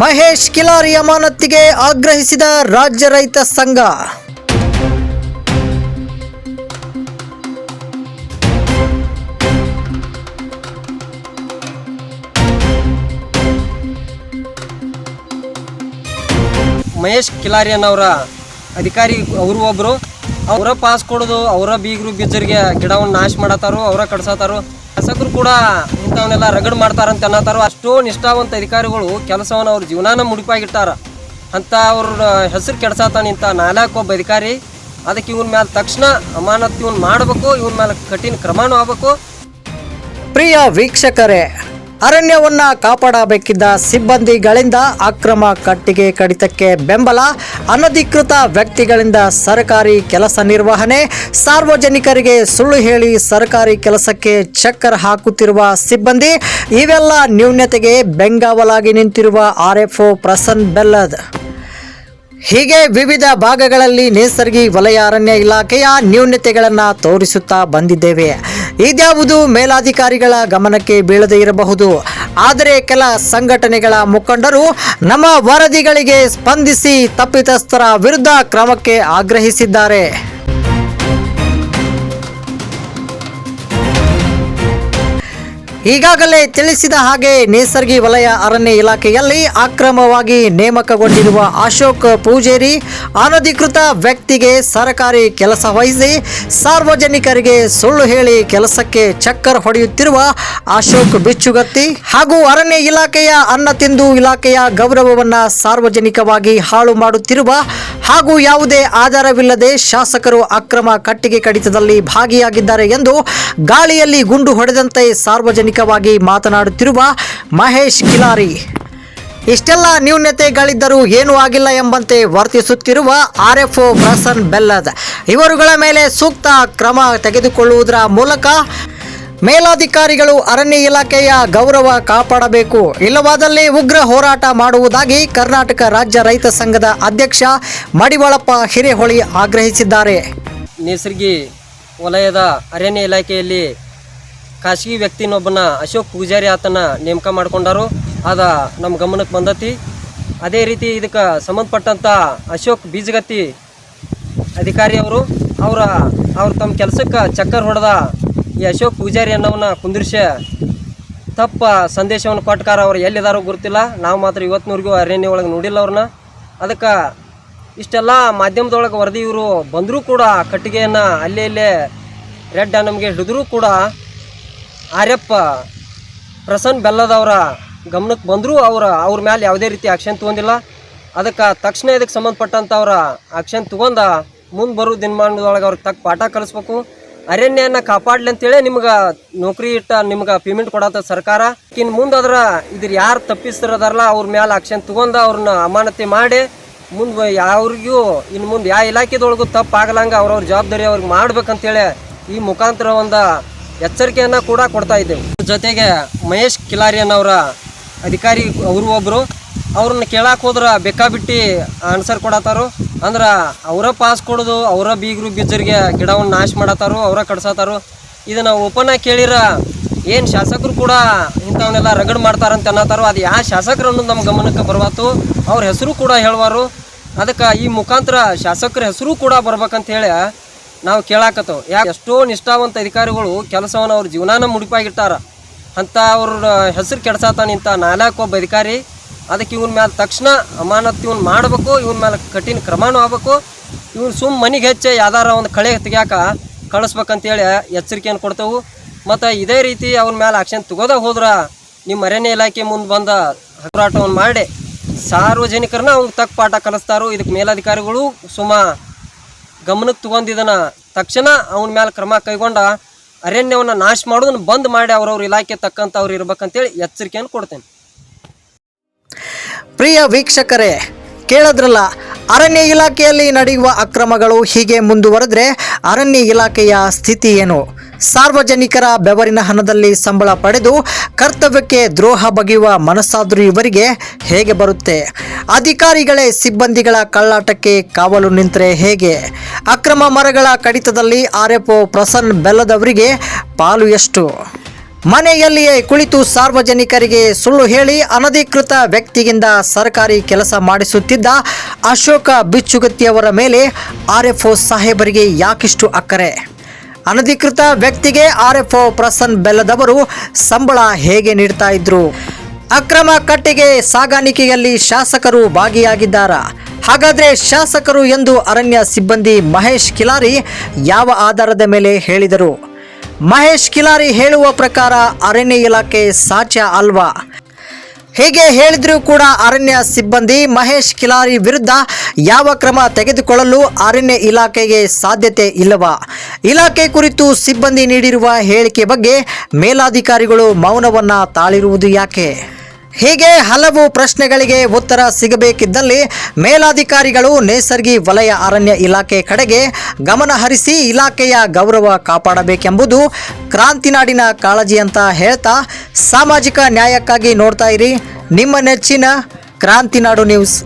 ಮಹೇಶ್ ಕಿಲಾರಿ ಅಮಾನತ್ತಿಗೆ ಆಗ್ರಹಿಸಿದ ರಾಜ್ಯ ರೈತ ಸಂಘ. ಮಹೇಶ್ ಕಿಲಾರಿ ಅವರ ಅಧಿಕಾರಿ ಅವರು ಒಬ್ಬರು ಅವರ ಪಾಸ್ ಕೊಡೋದು, ಅವರ ಬೀಗರು ಬೀಜರಿಗೆ ಗಿಡವನ್ನು ನಾಶ ಮಾಡತ್ತಾರೋ, ಅವರ ಕಡ್ಸತ್ತಾರೋ ಶಾಸಕರು ಕೂಡ ಇಂಥವನ್ನೆಲ್ಲ ರಗಡ್ ಮಾಡ್ತಾರಂತ ಅನ್ನತಾರೋ. ಅಷ್ಟೋ ನಿಷ್ಠಾವಂತ ಅಧಿಕಾರಿಗಳು ಕೆಲಸವನ್ನು ಅವ್ರ ಜೀವನಾನ ಮುಡಿಪಾಗಿಟ್ಟಾರ. ಅಂತ ಅವ್ರ ಹೆಸರು ನಾಲ್ಕು ಒಬ್ಬ ಅಧಿಕಾರಿ. ಅದಕ್ಕೆ ಇವನ್ ಮೇಲೆ ತಕ್ಷಣ ಅಮಾನತ್ ಇವನ್ ಮಾಡಬೇಕು, ಇವನ್ ಮೇಲೆ ಕಠಿಣ ಕ್ರಮನೂ ಆಗಬೇಕು. ಪ್ರಿಯ ವೀಕ್ಷಕರೇ ಅರಣ್ಯವನ್ನ ಕಾಪಾಡಬೇಕಿದ್ದ ಸಿಬ್ಬಂದಿಗಳಿಂದ ಅಕ್ರಮ ಕಟ್ಟಿಗೆ ಕಡಿತಕ್ಕೆ ಬೆಂಬಲ, ಅನಧಿಕೃತ ವ್ಯಕ್ತಿಗಳಿಂದ ಸರ್ಕಾರಿ ಕೆಲಸ ನಿರ್ವಹಣೆ, ಸಾರ್ವಜನಿಕರಿಗೆ ಸುಳ್ಳು ಹೇಳಿ ಸರ್ಕಾರಿ ಕೆಲಸಕ್ಕೆ ಚಕ್ಕರ್ ಹಾಕುತ್ತಿರುವ ಸಿಬ್ಬಂದಿ, ಇವೆಲ್ಲ ನ್ಯೂನ್ಯತೆಗೆ ಬೆಂಗಾವಲಾಗಿ ನಿಂತಿರುವ R F O Prasan Bellad. ಹೀಗೆ ವಿವಿಧ ಭಾಗಗಳಲ್ಲಿ ನೇಸರ್ಗಿ ವಲಯ ಅರಣ್ಯ ಇಲಾಖೆಯ ನ್ಯೂನತೆಗಳನ್ನು ತೋರಿಸುತ್ತಾ ಬಂದಿದ್ದೇವೆ. ಇದ್ಯಾವುದು ಮೇಲಾಧಿಕಾರಿಗಳ ಗಮನಕ್ಕೆ ಬೀಳದೇ ಇರಬಹುದು. ಆದರೆ ಕೆಲ ಸಂಘಟನೆಗಳ ಮುಖಂಡರು ನಮ್ಮ ವರದಿಗಳಿಗೆ ಸ್ಪಂದಿಸಿ ತಪ್ಪಿತಸ್ಥರ ವಿರುದ್ಧ ಕ್ರಮಕ್ಕೆ ಆಗ್ರಹಿಸಿದ್ದಾರೆ. ಈಗಾಗಲೇ ತಿಳಿಸಿದ ಹಾಗೆ ನೇಸರ್ಗಿ ವಲಯ ಅರಣ್ಯ ಇಲಾಖೆಯಲ್ಲಿ ಅಕ್ರಮವಾಗಿ ನೇಮಕಗೊಂಡಿರುವ ಅಶೋಕ್ ಪೂಜೇರಿ ಅನಧಿಕೃತ ವ್ಯಕ್ತಿಗೆ ಸರಕಾರಿ ಕೆಲಸ ವಹಿಸಿ ಸಾರ್ವಜನಿಕರಿಗೆ ಸುಳ್ಳು ಹೇಳಿ ಕೆಲಸಕ್ಕೆ ಚಕ್ಕರ್ ಹೊಡೆಯುತ್ತಿರುವ ಅಶೋಕ್ ಬಿಚ್ಚುಗತ್ತಿ ಹಾಗೂ ಅರಣ್ಯ ಇಲಾಖೆಯ ಅನ್ನ ತಿಂದು ಇಲಾಖೆಯ ಗೌರವವನ್ನು ಸಾರ್ವಜನಿಕವಾಗಿ ಹಾಳು ಮಾಡುತ್ತಿರುವ ಹಾಗೂ ಯಾವುದೇ ಆಧಾರವಿಲ್ಲದೆ ಶಾಸಕರು ಅಕ್ರಮ ಕಟ್ಟಿಗೆ ಕಡಿತದಲ್ಲಿ ಭಾಗಿಯಾಗಿದ್ದಾರೆ ಎಂದು ಗಾಳಿಯಲ್ಲಿ ಗುಂಡು ಹೊಡೆದಂತೆ ಸಾರ್ವಜನಿಕವಾಗಿ ಮಾತನಾಡುತ್ತಿರುವ ಮಹೇಶ್ ಕಿಲಾರಿ. ಇಷ್ಟೆಲ್ಲ ನ್ಯೂನತೆಗಳಿದ್ದರೂ ಏನೂ ಆಗಿಲ್ಲ ಎಂಬಂತೆ ವರ್ತಿಸುತ್ತಿರುವ R F O Prasan Bellad. ಇವರುಗಳ ಮೇಲೆ ಸೂಕ್ತ ಕ್ರಮ ತೆಗೆದುಕೊಳ್ಳುವುದರ ಮೂಲಕ ಮೇಲಾಧಿಕಾರಿಗಳು ಅರಣ್ಯ ಇಲಾಖೆಯ ಗೌರವ ಕಾಪಾಡಬೇಕು. ಇಲ್ಲವಾದಲ್ಲಿ ಉಗ್ರ ಹೋರಾಟ ಮಾಡುವುದಾಗಿ ಕರ್ನಾಟಕ ರಾಜ್ಯ ರೈತ ಸಂಘದ ಅಧ್ಯಕ್ಷ ಮಡಿವಾಳಪ್ಪ ಹಿರೇಹೊಳಿ ಆಗ್ರಹಿಸಿದ್ದಾರೆ. ನೇಸರ್ಗಿ ವಲಯದ ಅರಣ್ಯ ಇಲಾಖೆಯಲ್ಲಿ ಖಾಸಗಿ ವ್ಯಕ್ತಿನೊಬ್ಬನ ಅಶೋಕ್ ಪೂಜಾರಿ ಆತನ ನೇಮಕ ಮಾಡ್ಕೊಂಡಾರು. ಅದ ನಮ್ಮ ಗಮನಕ್ಕೆ ಬಂದತಿ. ಅದೇ ರೀತಿ ಇದಕ್ಕೆ ಸಂಬಂಧಪಟ್ಟಂಥ ಅಶೋಕ್ ಬೀಜಗತ್ತಿ ಅಧಿಕಾರಿ ಅವರು, ಅವರ, ಅವ್ರು ತಮ್ಮ ಕೆಲಸಕ್ಕೆ ಚಕ್ಕರ್ ಹೊಡೆದ ಈ ಅಶೋಕ್ ಪೂಜಾರಿ ಅನ್ನೋವನ್ನ ಕುಂದಿರ್ಸಿ ತಪ್ಪ ಸಂದೇಶವನ್ನು ಕೊಟ್ಟಕಾರ ಅವ್ರು ಎಲ್ಲಿದಾರೋ ಗೊತ್ತಿಲ್ಲ. ನಾವು ಮಾತ್ರ ಇವತ್ತಿನವರೆಗೂ ಅರಣ್ಯ ಒಳಗೆ ನೋಡಿಲ್ಲ ಅವ್ರನ್ನ. ಅದಕ್ಕೆ ಇಷ್ಟೆಲ್ಲ ಮಾಧ್ಯಮದೊಳಗೆ ವರದಿ ಇವರು ಬಂದರೂ ಕೂಡ ಕಟ್ಟಿಗೆಯನ್ನು ಅಲ್ಲೇ ಇಲ್ಲೇ ರೆಡ್ ನಮಗೆ ಹಿಡಿದ್ರೂ ಕೂಡ ಆರ್ಯಪ್ಪ, ಪ್ರಸನ್ನ ಬೆಲ್ಲದವರ ಗಮನಕ್ಕೆ ಬಂದರೂ ಅವರ ಅವ್ರ ಮೇಲೆ ಯಾವುದೇ ರೀತಿ ಆಕ್ಷನ್ ತೊಗೊಂಡಿಲ್ಲ. ಅದಕ್ಕೆ ತಕ್ಷಣ ಇದಕ್ಕೆ ಸಂಬಂಧಪಟ್ಟಂಥ ಅವರ ಆಕ್ಷನ್ ತಗೊಂಡ ಮುಂದೆ ಬರೋ ದಿನಮಾನದೊಳಗೆ ಅವ್ರಿಗೆ ತಕ್ಕ ಪಾಠ ಕಲಿಸ್ಬೇಕು. ಅರಣ್ಯನ ಕಾಪಾಡ್ಲಿ ಅಂತೇಳಿ ನಿಮ್ಗೆ ನೌಕರಿ ಇಟ್ಟ ನಿಮ್ಗೆ ಪೇಮೆಂಟ್ ಕೊಡತ್ತ ಸರ್ಕಾರ. ಇನ್ನು ಮುಂದೆ ಅದ್ರ ಇದ್ರ ಯಾರು ತಪ್ಪಿಸ್ತಿರೋದಾರಲ್ಲ ಅವ್ರ ಮೇಲೆ ಆಕ್ಷನ್ ತೊಗೊಂಡು ಅವ್ರನ್ನ ಅಮಾನತಿ ಮಾಡಿ ಮುಂದೆ ಯಾವ್ರಿಗೂ ಇನ್ನು ಮುಂದೆ ಯಾವ ಇಲಾಖೆದೊಳಗೂ ತಪ್ಪಾಗಲಂಗೆ ಅವ್ರವ್ರ ಜವಾಬ್ದಾರಿ ಅವ್ರಿಗೆ ಮಾಡ್ಬೇಕಂತೇಳಿ ಈ ಮುಖಾಂತರ ಒಂದು ಎಚ್ಚರಿಕೆಯನ್ನು ಕೂಡ ಕೊಡ್ತಾ ಇದ್ದೇವೆ. ಜೊತೆಗೆ ಮಹೇಶ್ ಕಿಲಾರಿಯನ್ ಅವರ ಅಧಿಕಾರಿ ಅವರು ಒಬ್ಬರು ಅವ್ರನ್ನ ಕೇಳಕ್ಕೆ ಹೋದ್ರೆ ಬೇಕಾಬಿಟ್ಟು ಆನ್ಸರ್ ಕೊಡತ್ತಾರು. ಅಂದ್ರೆ ಅವರ ಪಾಸ್ ಕೊಡೋದು, ಅವರ ಬೀಗರು ಬೀಜರಿಗೆ ಗಿಡವನ್ನು ನಾಶ ಮಾಡತ್ತಾರು, ಅವರ ಕಡ್ಸತ್ತಾರೋ ಇದನ್ನು ಓಪನ್ ಆಗಿ ಕೇಳಿರ ಏನು ಶಾಸಕರು ಕೂಡ ಇಂಥವನ್ನೆಲ್ಲ ರಗಡ್ ಮಾಡ್ತಾರಂತ ಅನ್ನತ್ತಾರೋ, ಅದು ಯಾವ ಶಾಸಕರು ಅನ್ನೋದು ನಮ್ಮ ಗಮನಕ್ಕೆ ಬರ್ಬಾತು ಅವ್ರ ಹೆಸರು ಕೂಡ ಹೇಳುವರು. ಅದಕ್ಕೆ ಈ ಮುಖಾಂತರ ಶಾಸಕರ ಹೆಸರು ಕೂಡ ಬರ್ಬೇಕಂತ ಹೇಳಿ ನಾವು ಕೇಳಾಕತ್ತವು. ಯಾಕೆ ಎಷ್ಟೋ ನಿಷ್ಠಾವಂತ ಅಧಿಕಾರಿಗಳು ಕೆಲಸವನ್ನು ಅವ್ರ ಜೀವನಾನ ಮುಡಿಪಾಗಿಟ್ಟಾರ. ಅಂತ ಅವ್ರ ಹೆಸರು ನಾಲ್ಕು ಒಬ್ಬ ಅಧಿಕಾರಿ. ಅದಕ್ಕೆ ಇವನ್ ಮೇಲೆ ತಕ್ಷಣ ಅಮಾನತ್ ಇವನ್ ಮಾಡಬೇಕು, ಇವನ್ ಮೇಲೆ ಕಠಿಣ ಕ್ರಮನೂ ಆಗಬೇಕು. ಇವನು ಸುಮ್ಮ ಮನೆಗೆ ಹೆಚ್ಚೆ ಯಾವ್ದಾರ ಒಂದು ಕಳೆ ತೆಗಿಯಾಕ ಕಳಿಸ್ಬೇಕಂತೇಳಿ ಎಚ್ಚರಿಕೆಯನ್ನು ಕೊಡ್ತೇವೆ. ಮತ್ತು ಇದೇ ರೀತಿ ಅವ್ರ ಮೇಲೆ ಆಕ್ಷನ್ ತಗೋದೇ ಹೋದ್ರೆ ನಿಮ್ಮ ಅರಣ್ಯ ಇಲಾಖೆ ಮುಂದೆ ಬಂದ ಹೋರಾಟವನ್ನು ಮಾಡಿ ಸಾರ್ವಜನಿಕರನ್ನ ಅವ್ನಿಗೆ ತಕ್ಕ ಪಾಠ ಕಲಿಸ್ತಾರೋ. ಇದಕ್ಕೆ ಮೇಲಾಧಿಕಾರಿಗಳು ಸುಮ ಗಮನಕ್ಕೆ ತಗೊಂಡಿದ್ದನ ತಕ್ಷಣ ಅವನ ಮೇಲೆ ಕ್ರಮ ಕೈಗೊಂಡ ಅರಣ್ಯವನ್ನು ನಾಶ ಮಾಡೋದನ್ನು ಬಂದ್ ಮಾಡಿ ಅವ್ರವ್ರ ಇಲಾಖೆ ತಕ್ಕಂತ ಅವ್ರು ಇರ್ಬೇಕಂತೇಳಿ ಎಚ್ಚರಿಕೆಯನ್ನು ಕೊಡ್ತೇನೆ. ಪ್ರಿಯ ವೀಕ್ಷಕರೇ, ಕೇಳದ್ರಲ್ಲ, ಅರಣ್ಯ ಇಲಾಖೆಯಲ್ಲಿ ನಡೆಯುವ ಅಕ್ರಮಗಳು ಹೀಗೆ ಮುಂದುವರೆದ್ರೆ ಅರಣ್ಯ ಇಲಾಖೆಯ ಸ್ಥಿತಿ ಏನು? ಸಾರ್ವಜನಿಕರ ಬೆವರಿನ ಹಣದಲ್ಲಿ ಸಂಬಳ ಪಡೆದು ಕರ್ತವ್ಯಕ್ಕೆ ದ್ರೋಹ ಬಗೆಯುವ ಮನಸ್ಸಾದರೂ ಇವರಿಗೆ ಹೇಗೆ ಬರುತ್ತೆ? ಅಧಿಕಾರಿಗಳೇ ಸಿಬ್ಬಂದಿಗಳ ಕಳ್ಳಾಟಕ್ಕೆ ಕಾವಲು ನಿಂತರೆ ಹೇಗೆ? ಅಕ್ರಮ ಮರಗಳ ಕಡಿತದಲ್ಲಿ ಆರ್ ಎಫ್ ಪ್ರಸನ್ನ ಬೆಲ್ಲದವರಿಗೆ ಪಾಲು ಎಷ್ಟು? ಮನೆಯಲ್ಲಿಯೇ ಕುಳಿತು ಸಾರ್ವಜನಿಕರಿಗೆ ಸುಳ್ಳು ಹೇಳಿ ಅನಧಿಕೃತ ವ್ಯಕ್ತಿಯಿಂದ ಸರ್ಕಾರಿ ಕೆಲಸ ಮಾಡಿಸುತ್ತಿದ್ದ ಅಶೋಕ ಬಿಚ್ಚುಗತ್ತಿಯವರ ಮೇಲೆ ಆರ್ಎಫ್ಒ ಸಾಹೇಬರಿಗೆ ಯಾಕಿಷ್ಟು ಅಕ್ಕರೆ? ಅನಧಿಕೃತ ವ್ಯಕ್ತಿಗೆ ಆರ್ಎಫ್ಒ ಪ್ರಸನ್ ಬೆಲ್ಲದವರು ಸಂಬಳ ಹೇಗೆ ನೀಡ್ತಾ ಇದ್ರು? ಅಕ್ರಮ ಕಟ್ಟಿಗೆ ಸಾಗಾಣಿಕೆಯಲ್ಲಿ ಶಾಸಕರು ಭಾಗಿಯಾಗಿದ್ದಾರಾ? ಹಾಗಾದ್ರೆ ಶಾಸಕರು ಎಂದು ಅರಣ್ಯ ಸಿಬ್ಬಂದಿ ಮಹೇಶ್ ಕಿಲಾರಿ ಯಾವ ಆಧಾರದ ಮೇಲೆ ಹೇಳಿದರು? ಮಹೇಶ್ ಕಿಲಾರಿ ಹೇಳುವ ಪ್ರಕಾರ ಅರಣ್ಯ ಇಲಾಖೆ ಸಾಚ ಅಲ್ವಾ? ಹೀಗೆ ಹೇಳಿದ್ರೂ ಕೂಡ ಅರಣ್ಯ ಸಿಬ್ಬಂದಿ ಮಹೇಶ್ ಕಿಲಾರಿ ವಿರುದ್ಧ ಯಾವ ಕ್ರಮ ತೆಗೆದುಕೊಳ್ಳಲು ಅರಣ್ಯ ಇಲಾಖೆಗೆ ಸಾಧ್ಯತೆ ಇಲ್ಲವಾ? ಇಲಾಖೆ ಕುರಿತು ಸಿಬ್ಬಂದಿ ನೀಡಿರುವ ಹೇಳಿಕೆ ಬಗ್ಗೆ ಮೇಲಾಧಿಕಾರಿಗಳು ಮೌನವನ್ನ ತಾಳಿರುವುದು ಯಾಕೆ? ಹೀಗೆ ಹಲವು ಪ್ರಶ್ನೆಗಳಿಗೆ ಉತ್ತರ ಸಿಗಬೇಕಿದ್ದಲ್ಲಿ ಮೇಲಾಧಿಕಾರಿಗಳು ನೇಸರ್ಗಿ ವಲಯ ಅರಣ್ಯ ಇಲಾಖೆ ಕಡೆಗೆ ಗಮನ ಹರಿಸಿ ಇಲಾಖೆಯ ಗೌರವ ಕಾಪಾಡಬೇಕೆಂಬುದು ಕ್ರಾಂತಿನಾಡಿನ ಕಾಳಜಿ ಅಂತ ಹೇಳ್ತಾ ಸಾಮಾಜಿಕ ನ್ಯಾಯಕ್ಕಾಗಿ ನೋಡ್ತಾ ಇರಿ. ನಿಮ್ಮ ನೆಚ್ಚಿನ ಕ್ರಾಂತಿನಾಡು ನ್ಯೂಸ್.